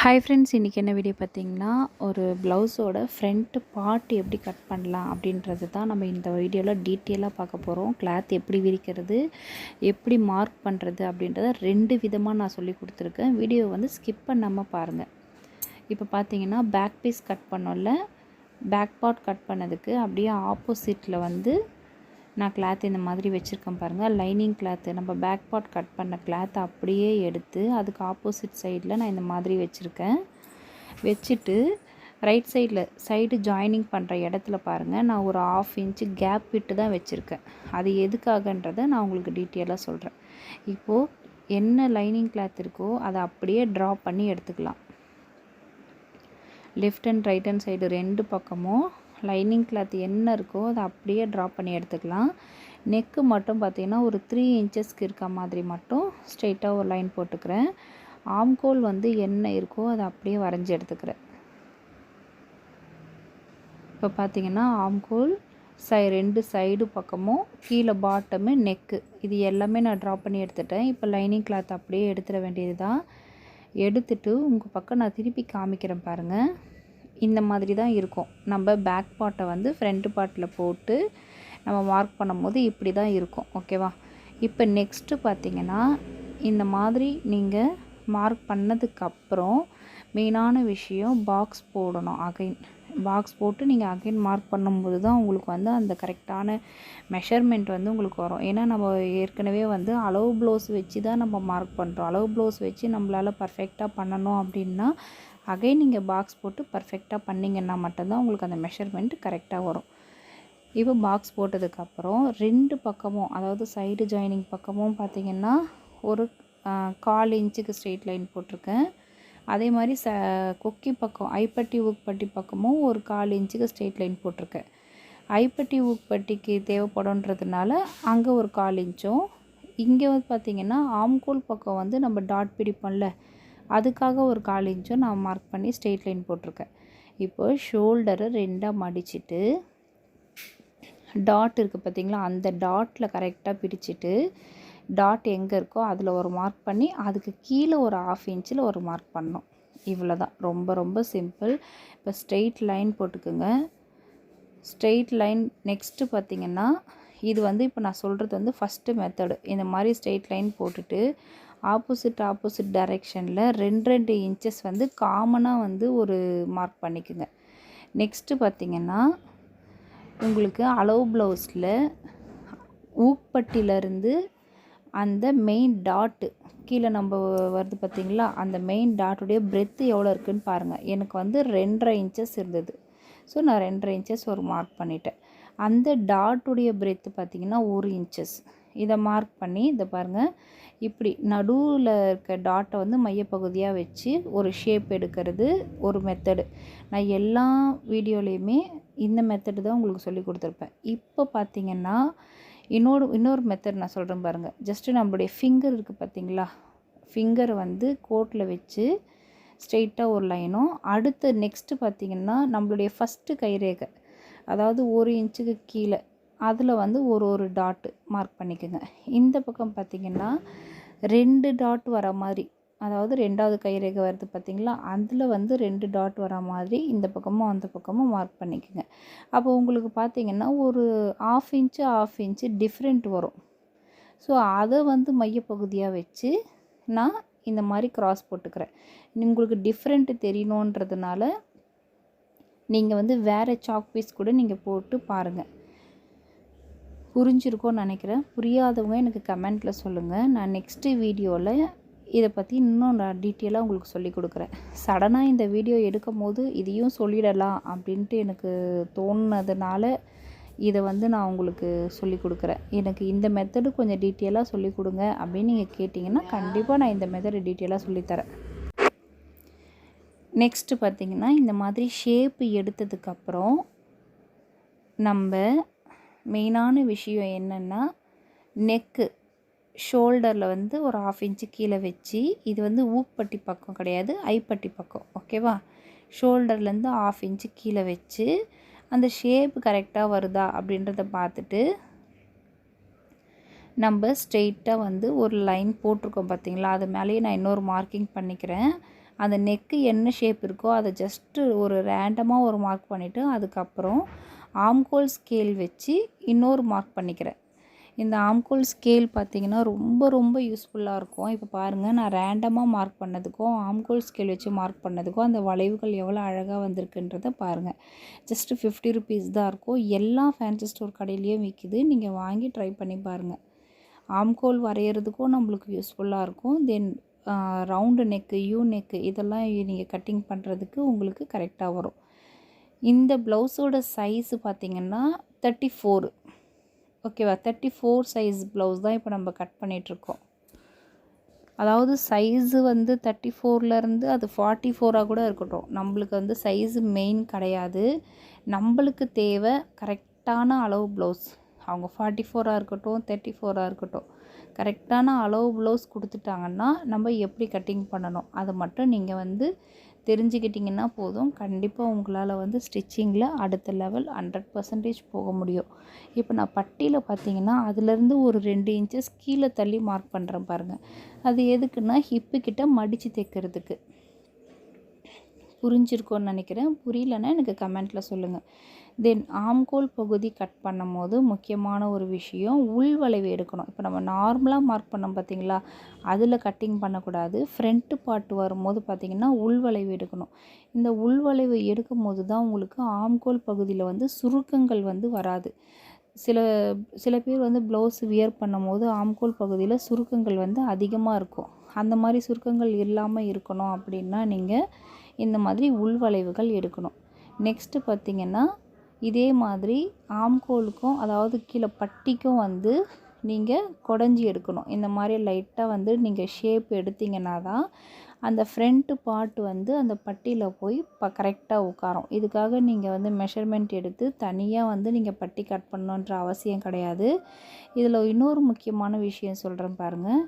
Hi friends இன்றைக்கி என்ன video பார்த்தீங்கன்னா ஒரு ப்ளவுஸோட ஃப்ரண்ட் பார்ட் எப்படி கட் பண்ணலாம் அப்படின்றது தான் நம்ம இந்த வீடியோவில் டீட்டெயிலாக பார்க்க போகிறோம் கிளாத் எப்படி விரிக்கிறது எப்படி மார்க் பண்ணுறது அப்படின்றத ரெண்டு விதமாக நான் சொல்லி கொடுத்துருக்கேன். வீடியோ வந்து ஸ்கிப் பண்ணாமல் பாருங்கள் இப்போ பார்த்தீங்கன்னா பேக் பீஸ் கட் பண்ணோம்ல. பேக் பார்ட் கட் பண்ணதுக்கு அப்படியே ஆப்போசிட்டில் வந்து நான் கிளாத் இந்த மாதிரி வச்சுருக்கேன் பாருங்கள் லைனிங் கிளாத்து நம்ம பேக் பார்ட் கட் பண்ண கிளாத் அப்படியே எடுத்து அதுக்கு ஆப்போசிட் சைடில் நான் இந்த மாதிரி வச்சுருக்கேன். வச்சுட்டு ரைட் சைடில் சைடு ஜாயினிங் பண்ணுற இடத்துல பாருங்கள் நான் ஒரு ஆஃப் இன்ச்சு கேப் விட்டு தான் வச்சுருக்கேன். அது எதுக்காகன்றதை நான் உங்களுக்கு டீட்டெயிலாக சொல்கிறேன் இப்போது என்ன லைனிங் கிளாத் இருக்கோ அதை அப்படியே ட்ரா பண்ணி எடுத்துக்கலாம். Left and right hand side ரெண்டு பக்கமும் லைனிங் கிளாத் என்ன இருக்கோ அதை அப்படியே ட்ரா பண்ணி எடுத்துக்கலாம். நெக்கு மட்டும் பார்த்திங்கன்னா ஒரு த்ரீ இன்ச்சஸ்க்கு இருக்க மாதிரி மட்டும் ஸ்ட்ரெயிட்டாக ஒரு லைன் போட்டுக்கிறேன். ஆம்கோல் வந்து என்ன இருக்கோ அதை அப்படியே வரைஞ்சி எடுத்துக்கிறேன். இப்போ பார்த்தீங்கன்னா ஆம்கோல் சை ரெண்டு சைடு பக்கமும் கீழே பாட்டமு நெக்கு இது எல்லாமே நான் ட்ரா பண்ணி எடுத்துட்டேன். இப்போ லைனிங் கிளாத் அப்படியே எடுத்துட வேண்டியது தான் எடுத்துட்டு உங்கள் பக்கம் நான் திருப்பி காமிக்கிறேன் பாருங்கள் இந்த மாதிரி தான் இருக்கும். நம்ம பேக் பார்ட்டை வந்து ஃப்ரண்ட் பார்ட்டில் போட்டு நம்ம மார்க் பண்ணும்போது இப்படி தான் இருக்கும். ஓகேவா இப்போ நெக்ஸ்ட்டு பார்த்தீங்கன்னா இந்த மாதிரி நீங்கள் மார்க் பண்ணதுக்கப்புறம் மெயினான விஷயம் பாக்ஸ் போடணும் அகைன் பாக்ஸ் போட்டு நீங்கள் அகைன் மார்க் பண்ணும்போது தான் உங்களுக்கு வந்து அந்த கரெக்டான மெஷர்மெண்ட் வந்து உங்களுக்கு வரும். ஏன்னா நம்ம ஏற்கனவே வந்து அளவு ப்ளவுஸ் வச்சு தான் நம்ம மார்க் பண்ணுறோம் அளவு ப்ளவுஸ் வச்சு நம்மளால் பர்ஃபெக்டாக பண்ணணும் அப்படின்னா அகைன் நீங்கள் பாக்ஸ் போட்டு பர்ஃபெக்டாக பண்ணிங்கன்னா மட்டும்தான் உங்களுக்கு அந்த மெஷர்மெண்ட் கரெக்டாக வரும். இப்போ பாக்ஸ் போட்டதுக்கப்புறம் ரெண்டு பக்கமும் அதாவது சைடு ஜாயினிங் பக்கமும் பார்த்திங்கன்னா ஒரு கால் இன்ச்சுக்கு ஸ்ட்ரெயிட் லைன் போட்டிருக்கேன். அதே மாதிரி ச கொக்கி பக்கம் ஐப்பட்டி ஊக்பட்டி பக்கமும் ஒரு கால் இன்ச்சுக்கு ஸ்ட்ரெயிட் லைன் போட்டிருக்கேன். ஐப்பட்டி ஊக்பட்டிக்கு தேவைப்படும்ன்றதுனால அங்கே ஒரு கால் இன்ச்சும் இங்கே வந்து பார்த்திங்கன்னா ஆம்கோல் பக்கம் வந்து நம்ம டாட் பிடிப்போம்ல அதுக்காக ஒரு கால் இன்ச்சும் நான் மார்க் பண்ணி ஸ்ட்ரெயிட் லைன் போட்டிருக்கேன். இப்போ ஷோல்டரை ரெண்டாக மடிச்சுட்டு டாட் இருக்குது பார்த்திங்களா? அந்த டாட்டில் கரெக்டாக பிரிச்சுட்டு டாட் எங்கே இருக்கோ அதில் ஒரு மார்க் பண்ணி அதுக்கு கீழே ஒரு ஆஃப் இன்ச்சில் ஒரு மார்க் பண்ணோம். இவ்வளோ தான் ரொம்ப ரொம்ப சிம்பிள் இப்போ ஸ்ட்ரெயிட் லைன் போட்டுக்குங்க. ஸ்ட்ரெயிட் லைன் நெக்ஸ்ட்டு பார்த்திங்கன்னா இது வந்து இப்போ நான் சொல்கிறது வந்து ஃபஸ்ட்டு மெத்தடு இந்த மாதிரி ஸ்ட்ரெயிட் லைன் போட்டுட்டு ஆப்போசிட் ஆப்போசிட் டைரெக்ஷனில் ரெண்டு ரெண்டு இன்ச்சஸ் வந்து காமனாக வந்து ஒரு மார்க் பண்ணிக்குங்க. நெக்ஸ்ட்டு பார்த்திங்கன்னா உங்களுக்கு அளவு ப்ளவுஸில் ஊப்பட்டியிலேருந்து அந்த மெயின் டாட்டு கீழே நம்ம வருது பார்த்திங்களா அந்த மெயின் டாட்டுடைய பிரெத்து எவ்வளோ இருக்குதுன்னு பாருங்கள் எனக்கு வந்து ரெண்டரை இன்ச்சஸ் இருந்தது. ஸோ நான் ரெண்டரை இன்ச்சஸ் ஒரு மார்க் பண்ணிட்டேன். அந்த டாட்டுடைய பிரெத்து பார்த்திங்கன்னா ஒரு இன்ச்சஸ் இதை மார்க் பண்ணி இதை பாருங்கள் இப்படி நடுவில் இருக்க டாட்டை வந்து மையப்பகுதியாக வச்சு ஒரு ஷேப் எடுக்கிறது ஒரு மெத்தடு நான் எல்லா வீடியோலேயுமே இந்த மெத்தடு தான் உங்களுக்கு சொல்லி கொடுத்துருப்பேன். இப்போ பார்த்தீங்கன்னா இன்னொரு இன்னொரு மெத்தட் நான் சொல்கிறேன் பாருங்கள் ஜஸ்ட்டு நம்மளுடைய ஃபிங்கர் இருக்குது பார்த்தீங்களா? ஃபிங்கர் வந்து கோட்டில் வச்சு ஸ்ட்ரெயிட்டாக ஒரு லைனும் அடுத்து நெக்ஸ்ட்டு பார்த்திங்கன்னா நம்மளுடைய ஃபஸ்ட்டு கைரேகை. அதாவது ஒரு இன்ச்சுக்கு கீழே. அதில் வந்து ஒரு ஒரு டாட்டு மார்க் பண்ணிக்கோங்க. இந்த பக்கம் பார்த்திங்கன்னா ரெண்டு டாட் வர மாதிரி அதாவது ரெண்டாவது கைரேகை வருது பார்த்திங்களா? அதில் வந்து ரெண்டு டாட் வர மாதிரி இந்த பக்கமும் அந்த பக்கமும் மார்க் பண்ணிக்கோங்க. அப்போ உங்களுக்கு பார்த்திங்கன்னா ஒரு half inch half inch different வரும். ஸோ அதை வந்து மையப்பகுதியாக வச்சு நான் இந்த மாதிரி க்ராஸ் போட்டுக்கிறேன். உங்களுக்கு டிஃப்ரெண்ட்டு தெரியணுன்றதுனால நீங்கள் வந்து வேறு சாக் பீஸ் கூட நீங்கள் போட்டு பாருங்கள் புரிஞ்சிருக்கோன்னு நினைக்கிறேன். புரியாதவங்க எனக்கு கமெண்ட்டில் சொல்லுங்கள் நான் நெக்ஸ்ட்டு வீடியோவில் இதை பற்றி இன்னும் நான் டீட்டெயிலாக உங்களுக்கு சொல்லி கொடுக்குறேன். சடனாக இந்த வீடியோ எடுக்கும் போது இதையும் சொல்லிடலாம் அப்படின்ட்டு எனக்கு தோணுனதுனால இதை வந்து நான் உங்களுக்கு சொல்லி கொடுக்குறேன். எனக்கு இந்த மெத்தடு கொஞ்சம் டீட்டெயிலாக சொல்லி கொடுங்க அப்படின்னு நீங்கள் கேட்டிங்கன்னா கண்டிப்பாக நான் இந்த மெத்தடு டீட்டெயிலாக சொல்லித்தரேன் நெக்ஸ்ட்டு பார்த்திங்கன்னா இந்த மாதிரி ஷேப்பு எடுத்ததுக்கப்புறம் நம்ம மெயினான விஷயம் என்னென்னா நெக்கு ஷோல்டரில் வந்து ஒரு ஆஃப் இன்ச்சு கீழே வச்சு இது வந்து ஊப்பட்டி பக்கம் கிடையாது ஐப்பட்டி பக்கம் ஓகேவா ஷோல்டர்லேருந்து ஆஃப் இன்ச்சு கீழே வச்சு அந்த ஷேப் கரெக்டாக வருதா அப்படின்றத பார்த்துட்டு நம்ம ஸ்ட்ரெயிட்டாக வந்து ஒரு லைன் போட்டிருக்கோம் பார்த்தீங்களா அது மேலேயே நான் இன்னொரு மார்க்கிங் பண்ணிக்கிறேன். அந்த நெக்கு என்ன ஷேப் இருக்கோ அதை ஜஸ்ட்டு ஒரு ரேண்டமாக ஒரு மார்க் பண்ணிவிட்டு அதுக்கப்புறம் ஆம்கோல் ஸ்கேல் வச்சு இன்னொரு மார்க் பண்ணிக்கிறேன். இந்த ஆம்கோல் ஸ்கேல் பார்த்திங்கன்னா ரொம்ப ரொம்ப யூஸ்ஃபுல்லாக இருக்கும். இப்போ பாருங்கள் நான் ரேண்டமாக மார்க் பண்ணதுக்கும் ஆம்கோல் ஸ்கேல் வச்சு மார்க் பண்ணதுக்கும் அந்த வளைவுகள் எவ்வளோ அழகாக வந்திருக்குன்றதை பாருங்கள் ஜஸ்ட்டு ஃபிஃப்டி ருபீஸ் தான் இருக்கும். எல்லா ஃபேன்சி ஸ்டோர் கடையிலையும் விற்கிது நீங்கள் வாங்கி ட்ரை பண்ணி பாருங்கள் ஆம்கோல் வரைகிறதுக்கும் நம்மளுக்கு யூஸ்ஃபுல்லாக இருக்கும். Then round neck U neck இதெல்லாம் நீங்கள் கட்டிங் பண்ணுறதுக்கு உங்களுக்கு கரெக்டாக வரும். இந்த ப்ளவுஸோட சைஸு பார்த்திங்கன்னா தேர்ட்டி ஃபோர் ஓகேவா தேர்ட்டி ஃபோர் சைஸ் ப்ளவுஸ் தான் இப்போ நம்ம கட் பண்ணிகிட்ருக்கோம் அதாவது சைஸு வந்து தேர்ட்டி ஃபோர்லேருந்து அது ஃபார்ட்டி ஃபோராக கூட இருக்கட்டும். நம்மளுக்கு வந்து சைஸு மெயின் கிடையாது. நம்மளுக்கு தேவை கரெக்டான அளவு ப்ளவுஸ் அவங்க ஃபார்ட்டி ஃபோராக இருக்கட்டும் தேர்ட்டி ஃபோராக இருக்கட்டும். கரெக்டான அளவு ப்ளவுஸ் கொடுத்துட்டாங்கன்னா நம்ம எப்படி கட்டிங் பண்ணணும்? அதை மட்டும் நீங்கள் வந்து தெரிஞ்சுக்கிட்டிங்கன்னா போதும். கண்டிப்பாக உங்களால் வந்து ஸ்டிச்சிங்கில் அடுத்த லெவல் ஹண்ட்ரட் பர்சன்டேஜ் போக முடியும். இப்போ நான் பட்டியில் பார்த்தீங்கன்னா அதுலேருந்து ஒரு ரெண்டு இன்ச்சஸ் கீழே தள்ளி மார்க் பண்ணுறேன் பாருங்கள் அது எதுக்குன்னா ஹிப்பு கிட்ட மடித்து தைக்கிறதுக்கு. புரிஞ்சிருக்கோன்னு நினைக்கிறேன். புரியலன்னா எனக்கு கமெண்ட்டில் சொல்லுங்கள் தென் ஆம்கோல் பகுதி கட் பண்ணும் போது முக்கியமான ஒரு விஷயம் உள்வளைவு எடுக்கணும். இப்போ நம்ம நார்மலாக மார்க் பண்ணோம் பார்த்தீங்களா அதில் கட்டிங் பண்ணக்கூடாது. ஃப்ரண்ட்டு பார்ட் வரும்போது பார்த்திங்கன்னா உள்வளைவு எடுக்கணும். இந்த உள்வளைவு எடுக்கும் போது தான் உங்களுக்கு ஆம்கோல் பகுதியில் வந்து சுருக்கங்கள் வந்து வராது. சில சில பேர் வந்து ப்ளவுஸ் வியர் பண்ணும்போது ஆம்கோல் பகுதியில் சுருக்கங்கள் வந்து அதிகமாக இருக்கும். அந்த மாதிரி சுருக்கங்கள் இல்லாமல் இருக்கணும் அப்படின்னா நீங்கள் இந்த மாதிரி உள்வளைவுகள் எடுக்கணும். நெக்ஸ்ட்டு பார்த்திங்கன்னா இதே மாதிரி ஆம்கோலுக்கும் அதாவது கீழே பட்டிக்கும் வந்து நீங்கள் குடஞ்சி எடுக்கணும். இந்த மாதிரி லைட்டாக வந்து நீங்கள் ஷேப் எடுத்திங்கன்னா தான் அந்த ஃப்ரண்ட்டு பார்ட் வந்து அந்த பட்டியில் போய் ப கரெக்டாக உட்காரும். இதுக்காக நீங்கள் வந்து மெஷர்மெண்ட் எடுத்து தனியாக வந்து நீங்கள் பட்டி கட் பண்ணணுன்ற அவசியம் கிடையாது. இதில் இன்னொரு முக்கியமான விஷயம் சொல்கிறேன் பாருங்கள்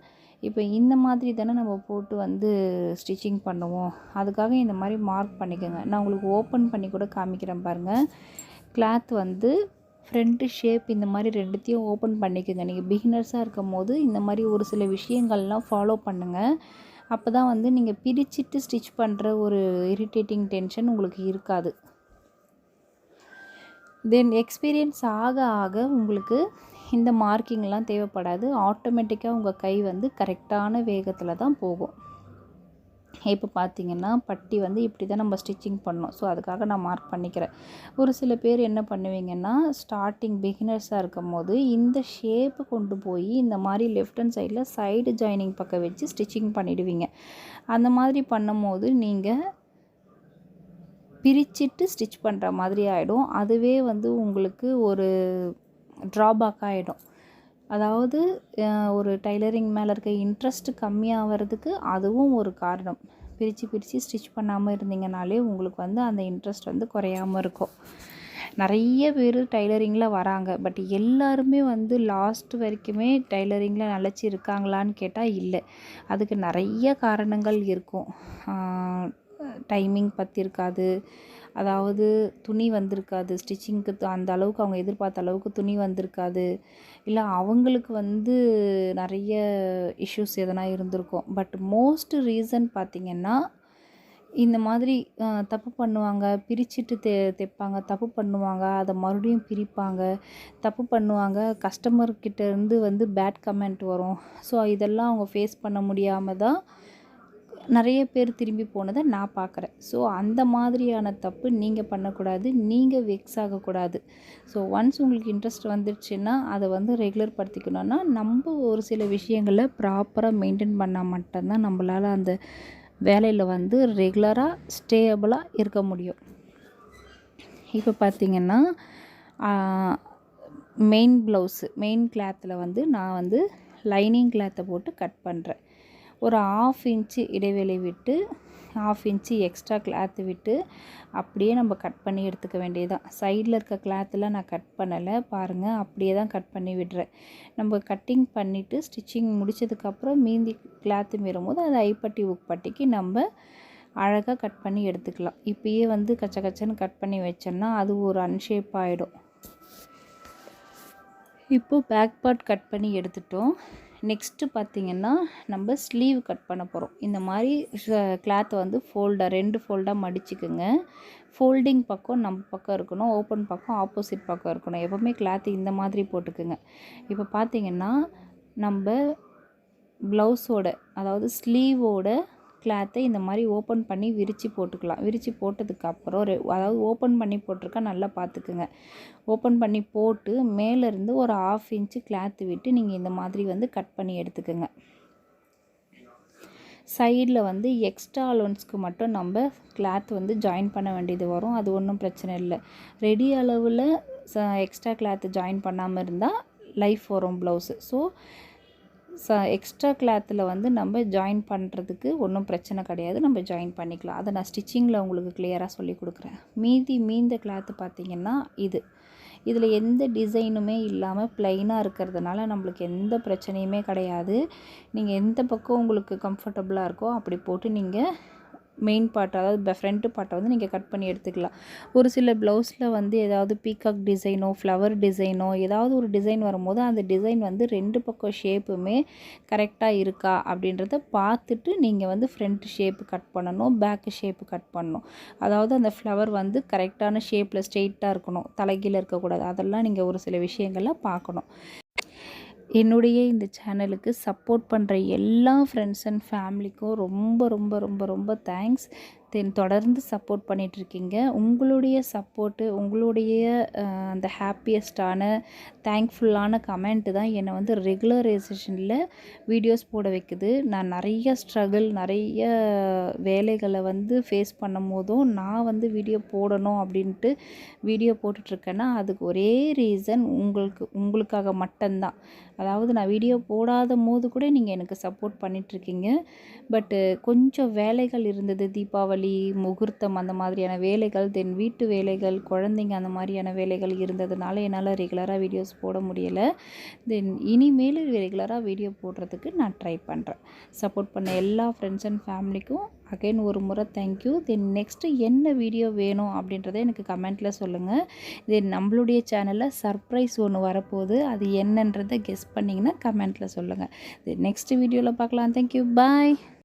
இப்போ இந்த மாதிரி தானே நம்ம போட்டு வந்து ஸ்டிச்சிங் பண்ணுவோம். அதுக்காக இந்த மாதிரி மார்க் பண்ணிக்கோங்க. நான் உங்களுக்கு ஓப்பன் பண்ணி கூட காமிக்கிறேன் பாருங்கள் கிளாத் வந்து ஃப்ரண்ட்டு ஷேப் இந்த மாதிரி ரெண்டுத்தையும் ஓப்பன் பண்ணிக்கோங்க. நீங்கள் பிகினர்ஸாக இருக்கும் போது இந்த மாதிரி ஒரு சில விஷயங்கள்லாம் ஃபாலோ பண்ணுங்கள் அப்போ தான் வந்து நீங்கள் பிரிச்சுட்டு ஸ்டிச் பண்ணுற ஒரு இரிட்டேட்டிங் டென்ஷன் உங்களுக்கு இருக்காது. தென் எக்ஸ்பீரியன்ஸ் ஆக ஆக உங்களுக்கு இந்த மார்க்கிங்லாம் தேவைப்படாது. ஆட்டோமேட்டிக்காக உங்கள் கை வந்து கரெக்டான வேகத்தில் தான் போகும். இப்போ பார்த்தீங்கன்னா பட்டி வந்து இப்படி தான் நம்ம ஸ்டிச்சிங் பண்ணோம் ஸோ அதுக்காக நான் மார்க் பண்ணிக்கிறேன். ஒரு சில பேர் என்ன பண்ணுவீங்கன்னா ஸ்டார்டிங் பிகினர்ஸாக இருக்கும் போது இந்த ஷேப்பு கொண்டு போய் இந்த மாதிரி லெஃப்ட் ஹண்ட் சைடில் சைடு ஜாயினிங் பக்கம் வச்சு ஸ்டிச்சிங் பண்ணிவிடுவீங்க அந்த மாதிரி பண்ணும் போது நீங்கள் பிரிச்சுட்டு ஸ்டிச் பண்ணுற மாதிரி ஆகிடும் அதுவே வந்து உங்களுக்கு ஒரு ட்ராபேக் ஆகிடும் அதாவது ஒரு டைலரிங் மேலே இருக்க இன்ட்ரெஸ்ட்டு கம்மியாகிறதுக்கு அதுவும் ஒரு காரணம். பிரித்து பிரித்து ஸ்டிச் பண்ணாமல் இருந்தீங்கனாலே உங்களுக்கு வந்து அந்த இன்ட்ரெஸ்ட் வந்து குறையாமல் இருக்கும். நிறைய பேர் டைலரிங்கில் வராங்க. பட் எல்லாருமே வந்து லாஸ்ட் வரைக்குமே டைலரிங்கில் நிலச்சி இருக்காங்களான்னு கேட்டால் இல்லை. அதுக்கு நிறைய காரணங்கள் இருக்கும். டைமிங் பற்றி இருக்காது அதாவது துணி வந்திருக்காது. ஸ்டிச்சிங்க்கு அந்த அளவுக்கு அவங்க எதிர்பார்த்த அளவுக்கு துணி வந்திருக்காது. இல்லை அவங்களுக்கு வந்து நிறைய இஷ்யூஸ் எதனா இருந்திருக்கும். பட் மோஸ்ட் ரீசன் பார்த்திங்கன்னா இந்த மாதிரி தப்பு பண்ணுவாங்க பிரிச்சுட்டு தெ தைப்பாங்க தப்பு பண்ணுவாங்க அதை மறுபடியும் பிரிப்பாங்க. தப்பு பண்ணுவாங்க கஸ்டமர்கிட்ட இருந்து வந்து பேட் கமெண்ட் வரும். ஸோ இதெல்லாம் அவங்க ஃபேஸ் பண்ண முடியாமல் தான் நிறைய பேர் திரும்பி போனதை நான் பார்க்குறேன். ஸோ அந்த மாதிரியான தப்பு நீங்கள் பண்ணக்கூடாது நீங்கள் வெக்ஸ் ஆகக்கூடாது. ஸோ ஒன்ஸ் உங்களுக்கு இன்ட்ரெஸ்ட் வந்துடுச்சுன்னா அதை வந்து ரெகுலர் படுத்திக்கணும்னா நம்ம ஒரு சில விஷயங்களை ப்ராப்பராக மெயின்டைன் பண்ணால் மட்டும்தான் நம்மளால் அந்த வேலையில் வந்து ரெகுலராக ஸ்டேபிளாக இருக்க முடியும். இப்போ பார்த்திங்கன்னா மெயின் ப்ளவுஸு மெயின் கிளாத்தில் வந்து நான் வந்து லைனிங் கிளாத்தை போட்டு கட் பண்ணுறேன் ஒரு ஆஃப் இன்ச்சு இடைவெளி விட்டு ஆஃப் இன்ச்சு எக்ஸ்ட்ரா கிளாத்து விட்டு அப்படியே நம்ம கட் பண்ணி எடுத்துக்க வேண்டியதுதான். சைடில் இருக்க கிளாத்தெலாம் நான் கட் பண்ணலை. பாருங்கள் அப்படியே தான் கட் பண்ணி விடுறேன். நம்ம கட்டிங் பண்ணிவிட்டு ஸ்டிச்சிங் முடித்ததுக்கப்புறம் மீந்தி கிளாத்து மீறும்போது அது ஐப்பட்டி உப்பட்டிக்கு நம்ம அழகாக கட் பண்ணி எடுத்துக்கலாம். இப்பயே வந்து கச்ச கச்சன்னு கட் பண்ணி வச்சோன்னா அது ஒரு அன்ஷேப் ஆகிடும் இப்போது பேக் பார்ட் கட் பண்ணி எடுத்துட்டோம். நெக்ஸ்ட்டு பார்த்திங்கன்னா நம்ம ஸ்லீவ் கட் பண்ண போகிறோம் இந்த மாதிரி கிளாத்தை வந்து ஃபோல்டாக ரெண்டு ஃபோல்டாக மடிச்சுக்குங்க. ஃபோல்டிங் பக்கம் நம்ம பக்கம் இருக்கணும் ஓப்பன் பக்கம் ஆப்போசிட் பக்கம் இருக்கணும். எப்போவுமே கிளாத்து இந்த மாதிரி போட்டுக்குங்க. இப்போ பார்த்திங்கன்னா நம்ம ப்ளவுஸோட அதாவது ஸ்லீவோட கிளாத்தை இந்த மாதிரி ஓப்பன் பண்ணி விரித்து போட்டுக்கலாம். விரித்து போட்டதுக்கப்புறம் ரெ அதாவது ஓப்பன் பண்ணி போட்டிருக்கா நல்லா பார்த்துக்குங்க ஓப்பன் பண்ணி போட்டு மேலேருந்து ஒரு ஆஃப் இன்ச்சு கிளாத்து விட்டு நீங்கள் இந்த மாதிரி வந்து கட் பண்ணி எடுத்துக்கோங்க. சைடில் வந்து எக்ஸ்ட்ரா அலோன்ஸ்க்கு மட்டும் நம்ம கிளாத் வந்து ஜாயின் பண்ண வேண்டியது வரும். அது ஒன்றும் பிரச்சனை இல்லை. ரெடி அளவில் ச எக்ஸ்ட்ரா கிளாத்து ஜாயின் பண்ணாமல் இருந்தால் லைஃப் வரும் ப்ளவுஸு ஸோ ச எக்ஸ்ட்ரா கிளாத்தில் வந்து நம்ம ஜாயின் பண்ணுறதுக்கு ஒன்றும் பிரச்சனை கிடையாது. நம்ம ஜாயின் பண்ணிக்கலாம். அதை நான் ஸ்டிச்சிங்கில் உங்களுக்கு கிளியராக சொல்லி கொடுக்குறேன். மீதி மீந்த கிளாத்து பார்த்திங்கன்னா இது. இதில் எந்த டிசைனுமே இல்லாமல் ப்ளைனாக இருக்கிறதுனால நம்மளுக்கு எந்த பிரச்சனையுமே கிடையாது. நீங்கள் எந்த பக்கம் உங்களுக்கு கம்ஃபர்டபுளாக இருக்கோ அப்படி போட்டு நீங்கள் மெயின் பார்ட் அதாவது ஃப்ரண்ட்டு பார்ட்டை வந்து நீங்கள் கட் பண்ணி எடுத்துக்கலாம். ஒரு சில ப்ளவுஸில் வந்து ஏதாவது பீகாக் டிசைனோ ஃப்ளவர் டிசைனோ ஏதாவது ஒரு டிசைன் வரும்போது அந்த டிசைன் வந்து ரெண்டு பக்கம் ஷேப்புமே கரெக்டாக இருக்கா அப்படின்றத பார்த்துட்டு நீங்கள் வந்து ஃப்ரண்ட் ஷேப்பு கட் பண்ணணும் பேக்கு ஷேப்பு கட் பண்ணணும். அதாவது அந்த ஃப்ளவர் வந்து கரெக்டான ஷேப்பில் ஸ்ட்ரெயிட்டாக இருக்கணும். தலைகீழ இருக்கக்கூடாது. அதெல்லாம் நீங்கள் ஒரு சில விஷயங்களை பார்க்கணும். என்னுடைய இந்த சேனலுக்கு சப்போர்ட் பண்ணுற எல்லா ஃப்ரெண்ட்ஸ் அண்ட் ஃபேமிலிக்கும் ரொம்ப ரொம்ப ரொம்ப ரொம்ப தேங்க்ஸ் தென் தொடர்ந்து சப்போர்ட் பண்ணிகிட்ருக்கீங்க உங்களுடைய சப்போர்ட்டு உங்களுடைய அந்த ஹாப்பியஸ்டான தேங்க்ஃபுல்லான கமெண்ட்டு தான் என்னை வந்து ரெகுலரைசேஷனில் வீடியோஸ் போட வைக்குது. நான் நிறைய ஸ்ட்ரகிள் நிறைய வேலைகளை வந்து ஃபேஸ் பண்ணும் போதும் நான் வந்து வீடியோ போடணும் அப்படின்ட்டு வீடியோ போட்டுட்ருக்கேன்னா அதுக்கு ஒரே ரீசன் உங்களுக்கு உங்களுக்காக மட்டும்தான். அதாவது நான் வீடியோ போடாத போது கூட நீங்கள் எனக்கு சப்போர்ட் பண்ணிகிட்ருக்கீங்க பட்டு கொஞ்சம் வேலைகள் இருந்தது தீபாவளி வழி முகூர்த்தம் அந்த மாதிரியான வேலைகள் தென் வீட்டு வேலைகள் குழந்தைங்க அந்த மாதிரியான வேலைகள் இருந்ததுனால என்னால் ரெகுலராக வீடியோஸ் போட முடியலை. தென் இனிமேல் ரெகுலராக வீடியோ போடுறதுக்கு நான் ட்ரை பண்ணுறேன் சப்போர்ட் பண்ண எல்லா ஃப்ரெண்ட்ஸ் அண்ட் ஃபேமிலிக்கும் அகைன் ஒரு முறை தேங்க்யூ தென் நெக்ஸ்ட்டு என்ன வீடியோ வேணும் அப்படின்றத எனக்கு கமெண்ட்டில் சொல்லுங்கள் தென் நம்மளுடைய சேனலில் சர்ப்ரைஸ் ஒன்று வரப்போகுது. அது என்னன்றதை கெஸ் பண்ணிங்கன்னா கமெண்ட்டில் சொல்லுங்கள் தென் நெக்ஸ்ட் வீடியோவில் பார்க்கலாம். Thank you bye